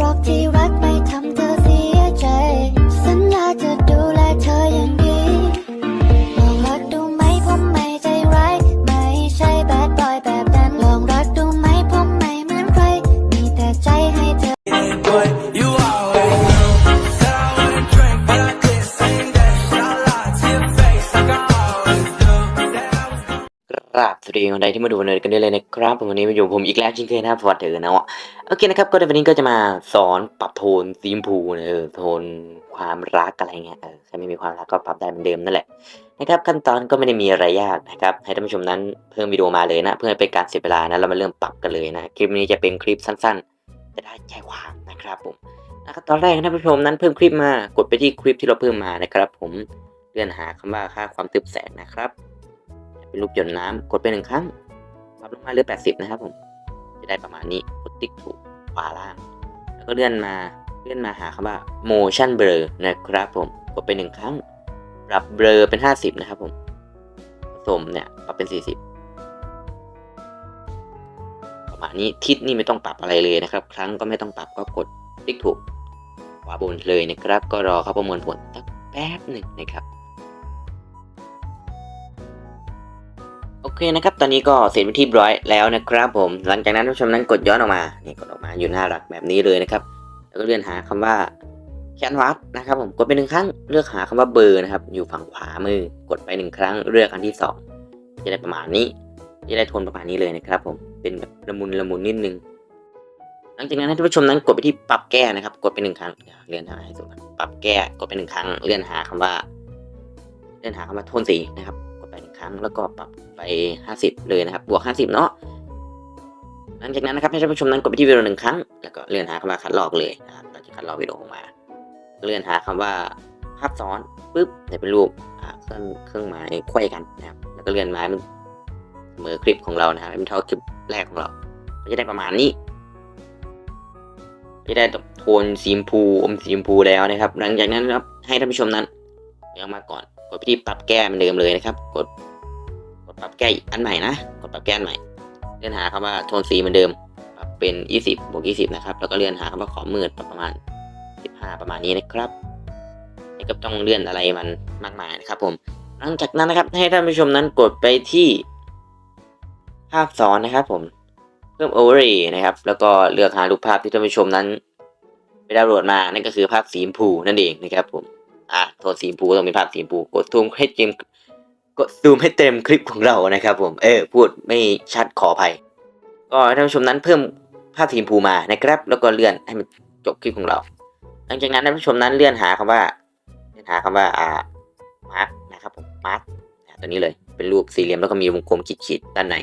ห ราบสวัสดีคนใดที่มาดูวันนี้กันได้เลยนะครับผมวันนี้มาอยู่ผมอีกแล้วจริงเคยนะครับฟอร์ดเถอเนาะโอเคนะครับก็ในวันนี้ก็จะมาสอนปรับโทนสีมพูนะเออโทนความรักอะไรเงี้ยเออใครไม่มีความรักก็ปรับได้เหมือนเดิมนั่นแหละนะครับขั้นตอนก็ไม่ได้มีอะไรยากนะครับให้ท่านผู้ชมนั้นเพิ่มวิดีโอมาเลยนะ เพื่อเป็นการเสียเวลานะเรามาเริ่มปรับกันเลยนะคลิปนี้จะเป็นคลิปสั้นๆ จะได้ใจความนะครับผมนะครับตอนแรกนะท่านผู้ชมนั้นเพิ่มคลิปมากดไปที่คลิปที่เราเพิ่มมานะครับ ผมเลื่อนหาคำว่าค่าความตึบแสงนะครับ เป็นรูปหยดน้ำกดไปหนึ่งครั้งปรับลงมาเหลือ 80 นะครับผม จะได้ประมาณนี้กดติ๊กถูกขวาล่าง แล้วก็เลื่อนมาเลื่อนมาหาคำว่า motion blur นะครับผม กดไปหนึ่งครั้ง ปรับ blur เป็น 50 นะครับผมผสมเนี่ยปรับเป็น 40 ประมาณนี้ทิศนี่ไม่ต้องปรับอะไรเลยนะครับ ครั้งก็ไม่ต้องปรับก็กดติ๊กถูกขวาบนเลยนะครับ ก็รอเขาประมวลผลสักแป๊บหนึ่งนะครับ อเคนะครับ ตอนนี้ก็เสร็จเป็นที่เรียบร้อยแล้วนะครับผม หลังจากนั้นท่านผู้ชมนั้นกดย้อนออกมา นี่กดออกมาอยู่หน้าหลักแบบนี้เลยนะครับ แล้วก็เลื่อนหาคำว่าแคนวาสนะครับผม กดไปหนึ่งครั้ง เลือกหาคำว่าเบอร์นะครับ อยู่ฝั่งขวามือ กดไปหนึ่งครั้ง เลือกอันที่สองจะได้ประมาณนี้ จะได้โทนประมาณนี้เลยนะครับ ผม เป็นแบบละมุนละมุนนิดนึง หลังจากนั้นให้ท่านผู้ชมนั้นกดไปที่ปรับแก้นะครับ กดไปหนึ่งครั้งเรียวเลื่อนหาให้สุดปรับแก้ กดไปหนึ่งครั้ง เลื่อนหาคำว่า เลื่อนหาคำว่าโทนสีนะครับ รั้งแล้วก็ปรับไป 50 เลยนะครับ บวก 50 เนาะหลังจากนั้นนะครับให้ท่านผู้ชมนั้นกดไปที่วิดีโอหนึ่งครั้ง แล้วก็เลื่อนหาคำว่าคัดลอกเลยนะครับเราจะคัดลอกวิดีโอออกมา เลื่อนหาคำว่าภาพซ้อนปุ๊บจะเป็นรูปเครื่องเครื่องหมายไขว้กันนะครับ แล้วก็เลื่อนมาให้มันเสมอคลิปของเรานะครับให้มันเท่าคลิปแรกของเราก็จะได้ประมาณนี้จะได้โทนสีชมพูอมสีชมพูแล้วนะครับ หลังจากนั้นนะครับให้ท่านผู้ชมนั้นเอามาก่อนกดไปที่ปรับแก้เหมือนเดิมเลยนะครับ กด ปรับแก้อันใหม่นะกดปรับแก้อันใหม่ เลื่อนหาคำว่าโทนสีเหมือนเดิม ปรับเป็น 20บวก20 นะครับ แล้วก็เลื่อนหาคำว่าขอมืดปรับประมาณ 15 ประมาณนี้นะครับไม่ก็ต้องเลื่อนอะไรมันมากมายนะครับ ผม หลังจากนั้นนะครับ ให้ท่านผู้ชมนั้นกดไปที่ภาพซ้อนนะครับ ผม เพิ่ม overlay นะครับ แล้วก็เลือกหารูปภาพที่ท่านผู้ชมนั้นไปดาวน์โหลดมา นั่นก็คือภาพสีชมพูนั่นเองนะครับ ผม อะ โทนสีชมพูต้องเป็นภาพสีชมพู กดซูมให้เต็ม กดซูมให้เต็มคลิปของเรานะครับผม เออ พูดไม่ชัดขออภัย ก็ท่านผู้ชมนั้นเพิ่มภาพสีชมพูมานะครับ แล้วก็เลื่อนให้มันจบคลิปของเรา หลังจากนั้นท่านผู้ชมนั้นเลื่อนหาคำว่า เลื่อนหาคำว่า อ่า มาร์กนะครับผม มาร์กตัวนี้เลย เป็นรูปสี่เหลี่ยมแล้วก็มีวงกลมขีดๆด้านใน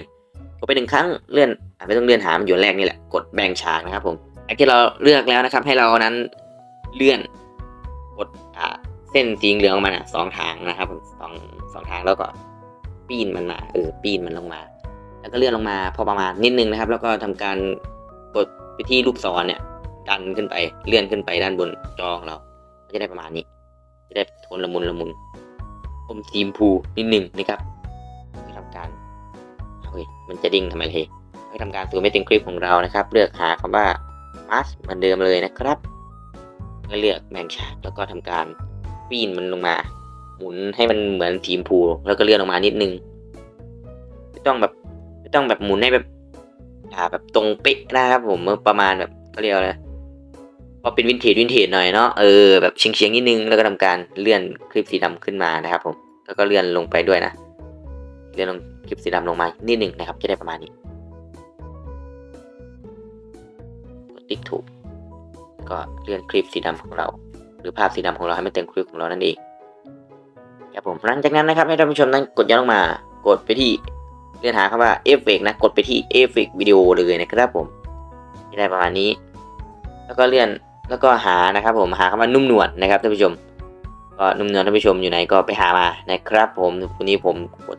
กดไปหนึ่งครั้ง เลื่อนอะไม่ต้องเลื่อนหา มันอยู่แรกนี่แหละ กดแบ่งฉากนะครับผมไอ้ที่เราเลือกแล้วนะครับ ให้เรานั้นเลื่อน กด อ่า เส้นสีเหลืองของมันอะสองทางนะครับสองสองทางแล้วก็ปีนมันมาเออปีนมันลงมา แล้วก็เลื่อนลงมาพอประมาณนิดนึงนะครับ แล้วก็ทำการกดไปที่ลูกศรเนี่ย ดันขึ้นไปเลื่อนขึ้นไปด้านบนจอของเราก็จะได้ประมาณนี้ จะได้โทนละมุนละมุนอมสีมพูนิดนึงนะครับให้ทำการเฮ้ยมันจะดิ้งทำไมเลยให้ทำการซูมไม่เต็มคลิปของเรานะครับ เลือกหาคำว่า mask เหมือนเดิมเลยนะครับแล้วเลือกแบ่งฉาแล้วก็ทำการ ปีนมันลงมา หมุนให้มันเหมือนทีมพูแล้วก็เลื่อนลงมานิดนึงไม่ต้องแบบไม่ต้องแบบหมุนให้แบบ อ่าแบบตรงเป๊ะนะครับผมประมาณแบบเขาเรียกอะไรพอเป็นวินเทจวินเทจหน่อยเนาะเออแบบเฉียงๆนิดนึงแล้วก็ทำการเลื่อนคลิปสีดำขึ้นมานะครับ ผมแล้วก็เลื่อนลงไปด้วยนะเลื่อนลงคลิปสีดำลงมานิดนึงนะครับ จะได้ประมาณนี้กดติ๊กถูกก็เลื่อนคลิปสีดำของเรา หรือภาพสีดำของเราให้มันเต็มคลิปของเรานั่นเองครับผมหลังจากนั้นนะครับให้ท่านผู้ชมนั้นกดย้อนลงมา กดไปที่เลื่อนหาคำว่าเอฟเฟกนะกดไปที่เอฟเฟกวิดีโอเลยนะครับผมได้ประมาณนี้ แล้วก็เลื่อนแล้วก็หานะครับ ผมหาคำว่านุ่มนวลนะครับท่านผู้ชม ก็นุ่มนวลท่านผู้ชมอยู่ไหนก็ไปหามานะครับ ผมวันนี้ผมกด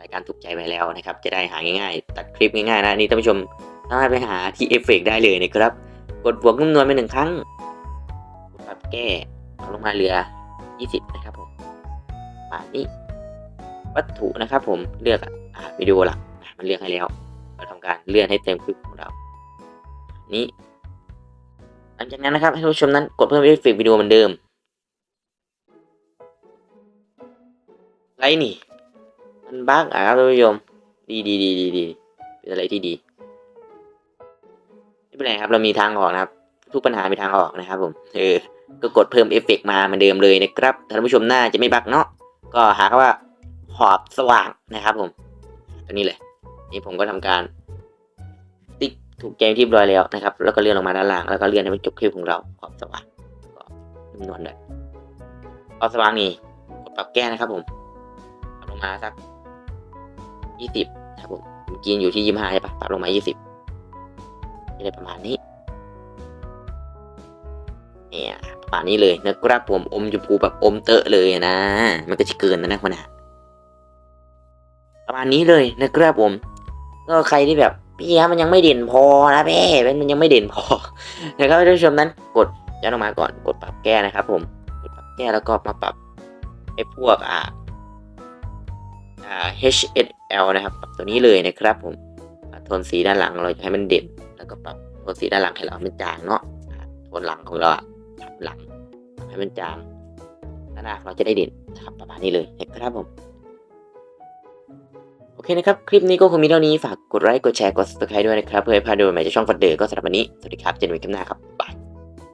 รายการถูกใจไปแล้วนะครับ จะได้หาง่าย ๆ ตัดคลิปง่ายๆนะนี่ท่านผู้ชมสามารถไปหาที่เอฟเฟกได้เลยนะครับ กดบวกนุ่มนวลไปหนึ่งครั้ง เอาลงมาเหลือ 20 นะครับผมป่านี้วัตถุนะครับผมเลือกอ่าวิดีโอละมันเลือกให้แล้ว เราทำการเลื่อนให้เต็มคลิปของเรา นี้หลังจากนั้นนะครับให้ผู้ชมนั้นกดเพิ่มเอฟเฟกต์วิดีโอเหมือนเดิมไรนี่ มันบั๊กอะครับท่านผู้ชมดีดีดีดีดีเป็นอะไรที่ดีไม่เป็นไรครับเรามีทางออกนะครับ ทุกปัญหามีทางออกนะครับผมเออ ก็กดเพิ่มเอฟเฟกต์มาเหมือนเดิมเลยนะครับท่านผู้ชมหน่าจะไม่บักเนาะก็หาคำว่าขอบสว่างนะครับผมตัวนี้เลยนี่ผมก็ทำการ ติ๊กถูกใจที่เรียบร้อยแล้วนะครับ แล้วก็เลื่อนลงมาด้านล่างแล้วก็เลื่อนให้มันจบคลิปของเราขอบสว่างก็นุ่มนวลด้วยขอบสว่างนี่กดปรับแก้นะครับผมปรับลงมาสักยี่สิบครับผมเมื่อกินอยู่ที่ยี่ห้าใช่ปะปรับลงมายี่สิบอะไรประมาณนี้เนี่ย ประมานี้เลยนะครับผมอมชมพูแบบอมเตอะเลยนะ มันก็จะเกินนะนะคนนะประมาณนี้เลยนะครับผมก็ใครที่แบบพี่ฮะมันยังไม่เด่นพอนะเพ่มันยังไม่เด่นพอนะครับท่านผู้ชมนั้น กดย้อนลงมาก่อนกดปรับแก้นะครับ ผมกดปรับแก้แล้วก็มาปรับไอ้พวกอ่าอ่า HSL นะครับปรับตัวนี้เลยนะครับ ผมอ่าโทนสีด้านหลังเราจะให้มันเด่น แล้วก็ปรับโทนสีด้านหลังให้เรามันจางเนาะอ่าโทนหลังของเราอะ หลังให้มันจางหน้าเราจะได้เด่นนะครับประมาณนี้เลยนะครับผมโอเคนะครับ คลิปนี้ก็คงมีเท่านี้ฝากกดไลค์กดแชร์กด subscribe ด้วยนะครับ เพื่อให้พาดูใหม่จากช่องฟัดเดอร์ก็สำหรับวันนี้ สวัสดีครับ เจนใหม่คลิปหน้าครับบาย